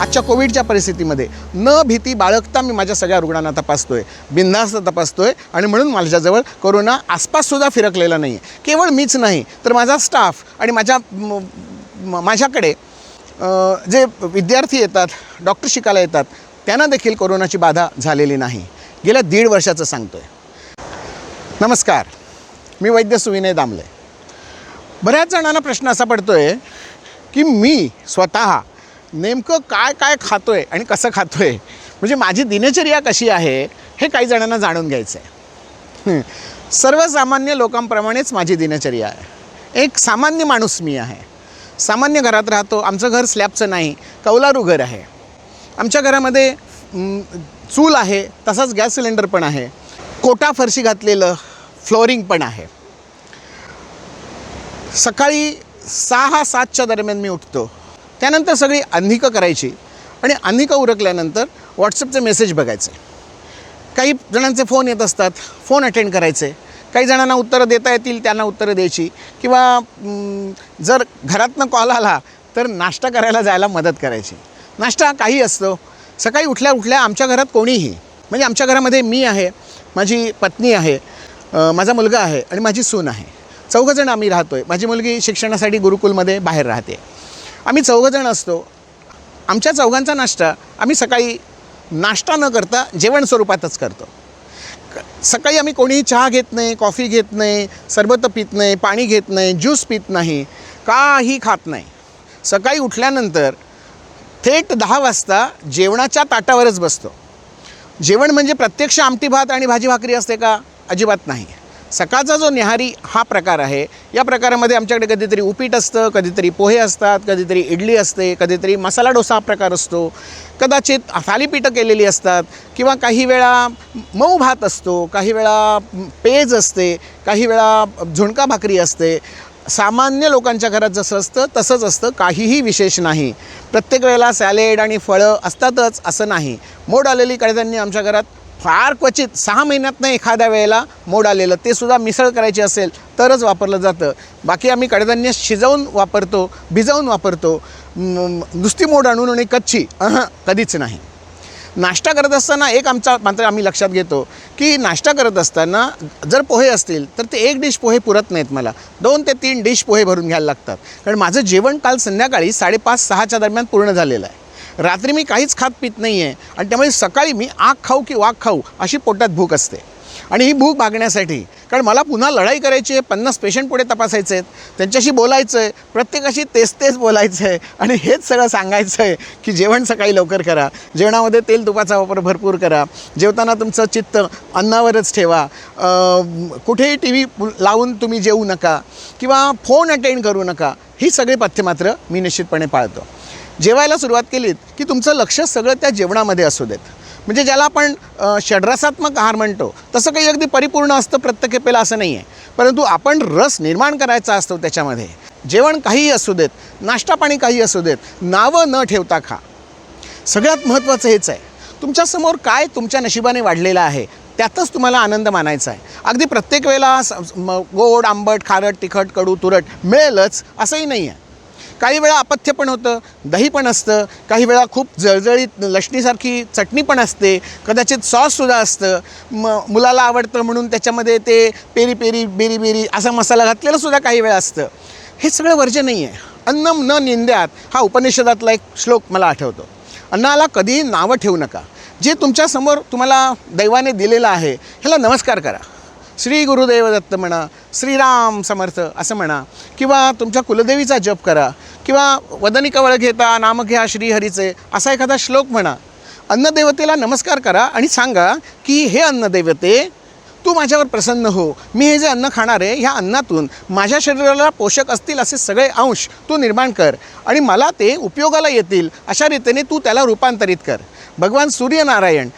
आजच्या कोविडच्या परिस्थितीमध्ये न भीती बाळगता मी माझ्या सगळ्या रुग्णांना तपासतो आहे बिनधास्त आहे आणि म्हणून माझ्याजवळ कोरोना आसपाससुद्धा फिरकलेला नाही आहे केवळ मीच नाही तर माझा स्टाफ आणि माझ्या माझ्याकडे जे विद्यार्थी येतात डॉक्टर शिकायला येतात त्यांना देखील कोरोनाची बाधा झालेली नाही. गेल्या दीड वर्षाचं सांगतोय. नमस्कार. मी वैद्य सुविनय दामले. बऱ्याच जणांना प्रश्न असा पडतोय की मी स्वतः नेमकं काय काय खातो आहे आणि कसं खातो आहे म्हणजे माझी दिनचर्या कशी आहे हे काही जणांना जाणून घ्यायचं आहे सर्वसामान्य लोकांप्रमाणेच माझी दिनचर्या आहे. एक सामान्य माणूस मी आहे. सामान्य घरात राहतो. आमचं घर स्लॅबचं नाही. कौलारू घर आहे. आमच्या घरामध्ये चूल आहे. तसाच गॅस सिलेंडर पण आहे. कोटा फरशी घातलेलं फ्लोरिंग पण आहे. सकाळी सहा सातच्या दरम्यान मी उठतो. त्यानंतर सगळी अन्निकं करायची आणि अन्निकं उरकल्यानंतर व्हॉट्सअपचे मेसेज बघायचे. काही जणांचे फोन येत असतात फोन अटेंड करायचे. काही जणांना उत्तरं देता येतील त्यांना उत्तरं द्यायची. किंवा जर घरातनं कॉल आला तर नाश्ता करायला जायला मदत करायची. नाश्ता काही असतो. सकाळी उठल्या उठल्या आमच्या घरात कोणीही म्हणजे आमच्या घरामध्ये मी आहे माझी पत्नी आहे माझा मुलगा आहे आणि माझी सून आहे. चौघंजण आम्ही राहतो आहे माझी मुलगी शिक्षणासाठी गुरुकुलमध्ये बाहेर राहते. आम्ही चौघंजण असतो. आमच्या चौघांचा नाश्ता आम्ही सकाळी नाश्ता न करता जेवण स्वरूपातच करतो. सकाळी आम्ही कोणीही चहा घेत नाही कॉफी घेत नाही सरबत पित नाही पाणी घेत नाही ज्यूस पित नाही काही खात नाही. सकाळी उठल्यानंतर थेट दहा वाजता जेवणाच्या ताटावरच बसतो. जेवण म्हणजे प्रत्यक्ष आमटी भात आणि भाजी भाकरी असते का? अजिबात नाही. सकाळचा जो निहारी हा प्रकार आहे या प्रकारामध्ये आमच्याकडे कधीतरी उपीट असतं कधीतरी पोहे असतात कधीतरी इडली असते कधीतरी मसाला डोसा हा प्रकार असतो. कदाचित थालीपीठं केलेली असतात किंवा काही वेळा मऊ भात असतो काही वेळा पेज असते काही वेळा झुणका भाकरी असते. सामान्य लोकांच्या घरात जसं असतं तसंच असतं काहीही विशेष नाही. प्रत्येक वेळेला सॅलेड आणि फळं असतातच असं नाही. मोड आलेली कडधान्य आमच्या घरात फार क्वचित सहा महिन्यातनं एखाद्या वेळेला मोड आलेलं ते सुद्धा मिसळ करायची असेल तरच वापरलं जातं. बाकी आम्ही कडधान्य शिजवून वापरतो भिजवून वापरतो. नुसती मोड आणून आणि कच्ची. कधीच नाही. नाश्ता करत असताना एक आमचा मात्र आम्ही लक्षात घेतो की नाश्ता करत असताना जर पोहे असतील तर ते एक डिश पोहे पुरत नाहीत मला. दोन ते तीन डिश पोहे भरून घ्यायला लागतात. कारण माझं जेवण काल संध्याकाळी साडेपाच सहाच्या दरम्यान पूर्ण झालेलं आहे. रात्री मी काहीच खात पित नाही आहे आणि त्यामुळे सकाळी मी आग खाऊ की वाघ खाऊ अशी पोटात भूक असते. आणि ही भूक भागण्यासाठी कारण मला पुन्हा लढाई करायची आहे पन्नास पेशंट पुढे तपासायचे आहेत त्यांच्याशी बोलायचं आहे प्रत्येकाशी तेच तेच बोलायचं आहे आणि हेच सगळं सांगायचं आहे की जेवण सकाळी लवकर करा जेवणामध्ये तेल तुपाचा वापर भरपूर करा जेवताना तुमचं चित्त अन्नावरच ठेवा कुठेही टी व्ही लावून तुम्ही जेवू नका किंवा फोन अटेंड करू नका ही सगळी पथ्य मात्र मी निश्चितपणे पाळतो. जेवायला सुरुवात केलीत की तुमचं लक्ष सगळं त्या जेवणामध्ये असू देत. म्हणजे ज्याला आपण षड्रसात्मक आहार म्हणतो तसं काही अगदी परिपूर्ण असतं प्रत्येक खेपेला असं नाही आहे परंतु आपण रस निर्माण करायचा असतो त्याच्यामध्ये. जेवण काहीही असू देत नाश्ता पाणी काही असू देत नावं न ठेवता खा. सगळ्यात महत्त्वाचं हेच आहे. तुमच्यासमोर काय तुमच्या नशिबाने वाढलेलं आहे त्यातच तुम्हाला आनंद मानायचा आहे. अगदी प्रत्येक वेळेला स- गोड आंबट खारट तिखट कडू तुरट मिळेलच असंही नाही आहे काही वेळा अपथ्य पण होतं दही पण असतं काही वेळा खूप जळजळीत लसणीसारखी चटणी पण असते कदाचित सॉससुद्धा असतं. म मुलाला आवडतं म्हणून त्याच्यामध्ये ते पेरी पेरी बेरी बेरी असा मसाला घातलेला सुद्धा काही वेळा असतं. हे सगळं वर्ज्य नाही आहे. अन्नम न निंद्यात हा उपनिषदातला एक श्लोक मला आठवतो. अन्नाला कधीही नावं ठेवू नका. जे तुमच्यासमोर तुम्हाला दैवाने दिलेलं आहे ह्याला नमस्कार करा. श्री गुरुदेव दत्त म्हणा श्रीराम समर्थ असं म्हणा किंवा तुमच्या कुलदेवीचा जप करा किंवा वदनी कवळ घेता नाम घ्या श्रीहरीचे असा एखादा श्लोक म्हणा. अन्नदेवतेला नमस्कार करा आणि सांगा की हे अन्नदेवते तू माझ्यावर प्रसन्न हो. मी हे जे अन्न खाणार आहे ह्या अन्नातून माझ्या शरीराला पोषक असतील असे सगळे अंश तू निर्माण कर आणि मला ते उपयोगाला येतील अशा रीतीने तू त्याला रूपांतरित कर. भगवान सूर्यनारायण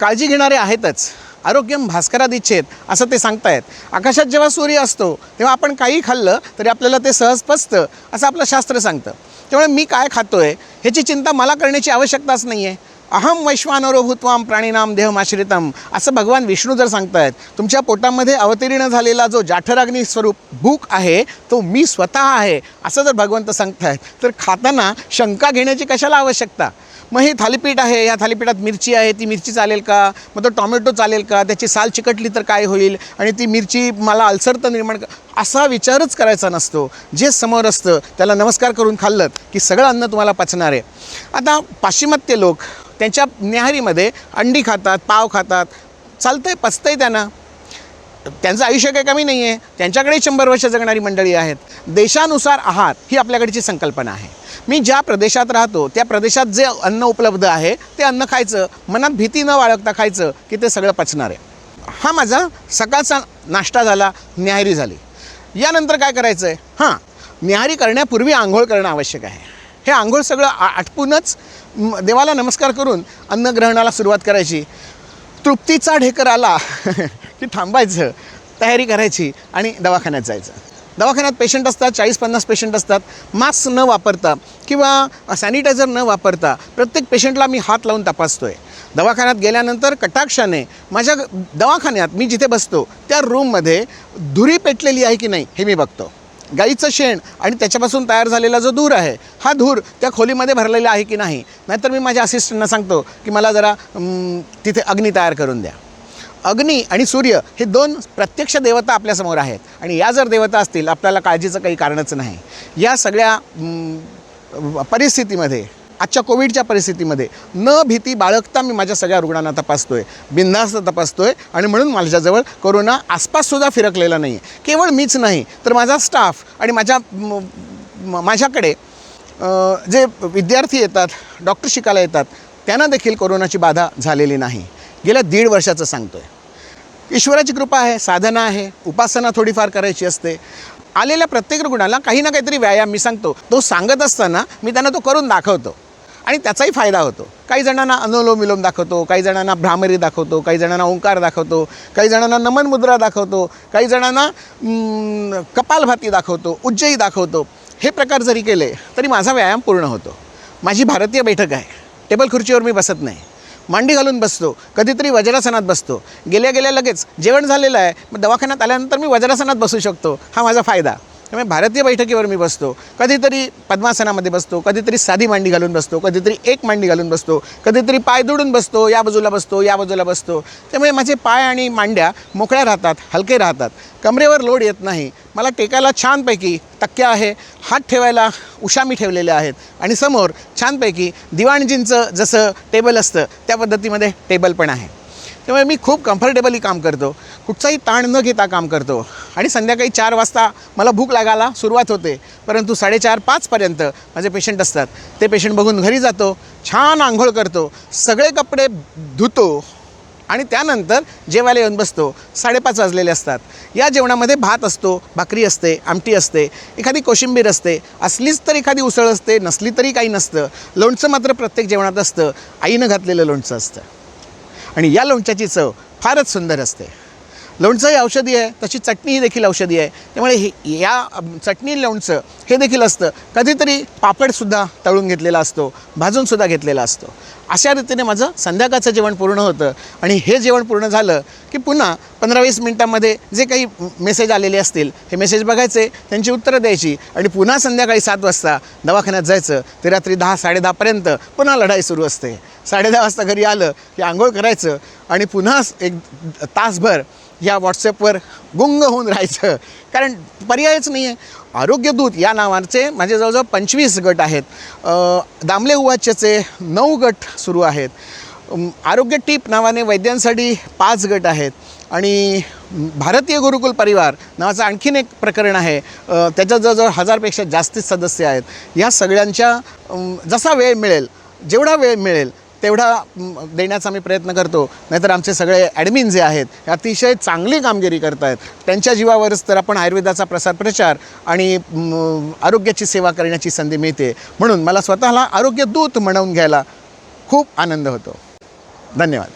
काळजी घेणारे आहेतच. आरोग्यम भास्करा दिच्छेत असं ते सांगतायत. आकाशात जेव्हा सूर्य असतो तेव्हा आपण काही खाल्लं तरी आपल्याला ते सहज पचतं असं आपलं शास्त्र सांगतं. त्यामुळे मी काय खातो आहे ह्याची चिंता मला करण्याची आवश्यकताच नाही आहे अहम वैश्वानरो भूत्वाम प्राणीनाम देहमाश्रितम असं भगवान विष्णू जर सांगतायत तुमच्या पोटामध्ये अवतीर्ण झालेला जो जाठराग्नी स्वरूप भूक आहे तो मी स्वतः आहे असं जर भगवंत सांगतायत तर खाताना शंका घेण्याची कशाला आवश्यकता? मग हे थालीपीठ आहे या थालीपीठात मिरची आहे ती मिरची चालेल का? मग तो टॉमॅटो चालेल का? त्याची साल चिकटली तर काय होईल? आणि ती मिरची मला अल्सर तर निर्माण असा विचारच करायचा नसतो. जे समोर असतं त्याला नमस्कार करून खाल्लं की सगळं अन्न तुम्हाला पचणार आहे. आता पाश्चिमात्य लोक त्यांच्या न्याहारीमध्ये अंडी खातात पाव खातात. चालतंय पचतंय त्यांना. त्यांचं आयुष्य काही कमी नाही आहे त्यांच्याकडे शंभर वर्ष जगणारी मंडळी आहेत. देशानुसार आहार ही आपल्याकडची संकल्पना आहे. मी ज्या प्रदेशात राहतो त्या प्रदेशात जे अन्न उपलब्ध आहे ते अन्न खायचं. मनात भीती न बाळगता खायचं की ते सगळं पचणार आहे. हा माझा सकाळचा नाश्ता झाला न्याहारी झाली. यानंतर काय करायचं आहे हां न्याहारी करण्यापूर्वी आंघोळ करणं आवश्यक आहे. हे आंघोळ सगळं आ- आटपूनच देवाला नमस्कार करून अन्नग्रहणाला सुरुवात करायची. तृप्तीचा ढेकर आला. की थांबायचं तयारी करायची आणि दवाखान्यात जायचं. दवाखान्यात पेशंट असतात चाळीस पन्नास पेशंट असतात. मास्क न वापरता किंवा सॅनिटायझर न वापरता प्रत्येक पेशंटला मी हात लावून तपासतो आहे दवाखान्यात गेल्यानंतर कटाक्षाने माझ्या दवाखान्यात मी जिथे बसतो त्या रूममध्ये धुरी पेटलेली आहे की नाही हे मी बघतो. गाईचं शेण आणि त्याच्यापासून तयार झालेला जो धूर आहे हा धूर त्या खोलीमध्ये भरलेला आहे की नाही? नाहीतर मी माझ्या असिस्टंटना सांगतो की मला जरा तिथे अग्नी तयार करून द्या. अग्नी आणि सूर्य हे दोन प्रत्यक्ष देवता आपल्यासमोर आहेत. आणि या जर देवता असतील आपल्याला काळजीचं काही कारणच नाही. या सगळ्या परिस्थितीमध्ये आजच्या कोविडच्या परिस्थितीमध्ये न भीती बाळगता मी माझ्या सगळ्या रुग्णांना तपासतोय बिनधास्त तपासतोय आणि म्हणून माझ्याजवळ कोरोना आसपाससुद्धा फिरकलेला नाही आहे केवळ मीच नाही तर माझा स्टाफ आणि माझ्या माझ्याकडे जे विद्यार्थी येतात डॉक्टर शिकायला येतात त्यांना देखील कोरोनाची बाधा झालेली नाही. गेल्या दीड वर्षाचं सांगतो आहे ईश्वराची कृपा आहे साधना आहे उपासना थोडीफार करायची असते. आलेल्या प्रत्येक रुग्णाला काही ना काहीतरी व्यायाम मी सांगतो. तो सांगत असताना मी त्यांना तो करून दाखवतो. आणि त्याचाही फायदा होतो. काही जणांना अनुलोम विलोम दाखवतो काही जणांना भ्रामरी दाखवतो काही जणांना ओंकार दाखवतो काही जणांना नमन मुद्रा दाखवतो काही जणांना कपालभाती दाखवतो उज्जयी दाखवतो. हे प्रकार जरी केले तरी माझा व्यायाम पूर्ण होतो. माझी भारतीय बैठक आहे. टेबल खुर्चीवर मी बसत नाही. मांडी घालून बसतो कधीतरी वज्रासनात बसतो. गेल्या गेल्या लगेच जेवण झालेलं आहे मग दवाखान्यात आल्यानंतर मी वज्रासनात बसू शकतो. हा माझा फायदा. त्यामुळे भारतीय बैठकीवर मी बसतो. कधीतरी पद्मासनामध्ये बसतो कधीतरी साधी मांडी घालून बसतो कधीतरी एक मांडी घालून बसतो कधीतरी पाय दुडून बसतो या बाजूला बसतो या बाजूला बसतो. त्यामुळे माझे पाय आणि मांड्या मोकळ्या राहतात हलके राहतात. कमरेवर लोड येत नाही. मला टेकायला छानपैकी तक्क्या आहे. हात ठेवायला उशामी ठेवलेल्या आहेत. आणि समोर छानपैकी दिवाणजींचं जसं टेबल असतं त्या पद्धतीमध्ये टेबल पण आहे. त्यामुळे मी खूप कम्फर्टेबली काम करतो. कुठचाही ताण न घेता काम करतो. आणि संध्याकाळी चार वाजता मला भूक लागायला सुरुवात होते. परंतु साडेचार पाचपर्यंत माझे पेशंट असतात. ते पेशंट बघून घरी जातो छान आंघोळ करतो सगळे कपडे धुतो आणि त्यानंतर जेवायला येऊन बसतो. साडेपाच वाजलेले असतात. या जेवणामध्ये भात असतो भाकरी असते आमटी असते एखादी कोशिंबीर असते असलीच तर एखादी उसळ असते नसली तरी काही नसतं. लोणचं मात्र प्रत्येक जेवणात असतं. आईनं घातलेलं लोणचं असतं. आणि या लोणच्याची चव फारच सुंदर असते. लोणचंही औषधी आहे तशी चटणी ही देखील औषधी आहे. त्यामुळे हे या चटणी लोणचं हे देखील असतं. कधीतरी पापडसुद्धा तळून घेतलेला असतो भाजूनसुद्धा घेतलेला असतो. अशा रीतीने माझं संध्याकाळचं जेवण पूर्ण होतं आणि हे जेवण पूर्ण झालं की पुन्हा पंधरा वीस मिनटामध्ये जे काही मेसेज आलेले असतील हे मेसेज बघायचे त्यांची उत्तरं द्यायची आणि पुन्हा संध्याकाळी सात वाजता दवाखान्यात जायचं. ते रात्री दहा साडेदहापर्यंत पुन्हा लढाई सुरू असते. साडेदहा वाजता घरी आलं की आंघोळ करायचं आणि पुन्हा एक तासभर या व्हॉट्सॲपवर गुंग होऊन राहायचं. कारण पर्यायच नाही आहे आरोग्यदूत या नावाचे माझे जवळजवळ पंचवीस गट आहेत. दामले उवाच्याचे नऊ गट सुरू आहेत. आरोग्य टीप नावाने वैद्यांसाठी पाच गट आहेत. आणि भारतीय गुरुकुल परिवार नावाचं आणखीन एक प्रकरण आहे. त्याच्या त्याच्यात जवळजवळ हजारपेक्षा जास्तीत सदस्य आहेत. या सगळ्यांच्या जसा वेळ मिळेल जेवढा वेळ मिळेल तेवढा देण्याचा आम्ही प्रयत्न करतो. नाहीतर आमचे सगळे ॲडमिन जे आहेत हे अतिशय चांगली कामगिरी करत आहेत त्यांच्या जीवावरच तर आपण आयुर्वेदाचा प्रसार प्रचार आणि आरोग्याची सेवा करण्याची संधी मिळते. म्हणून मला स्वतःला आरोग्य दूत म्हणून घ्यायला खूप आनंद होतो. धन्यवाद.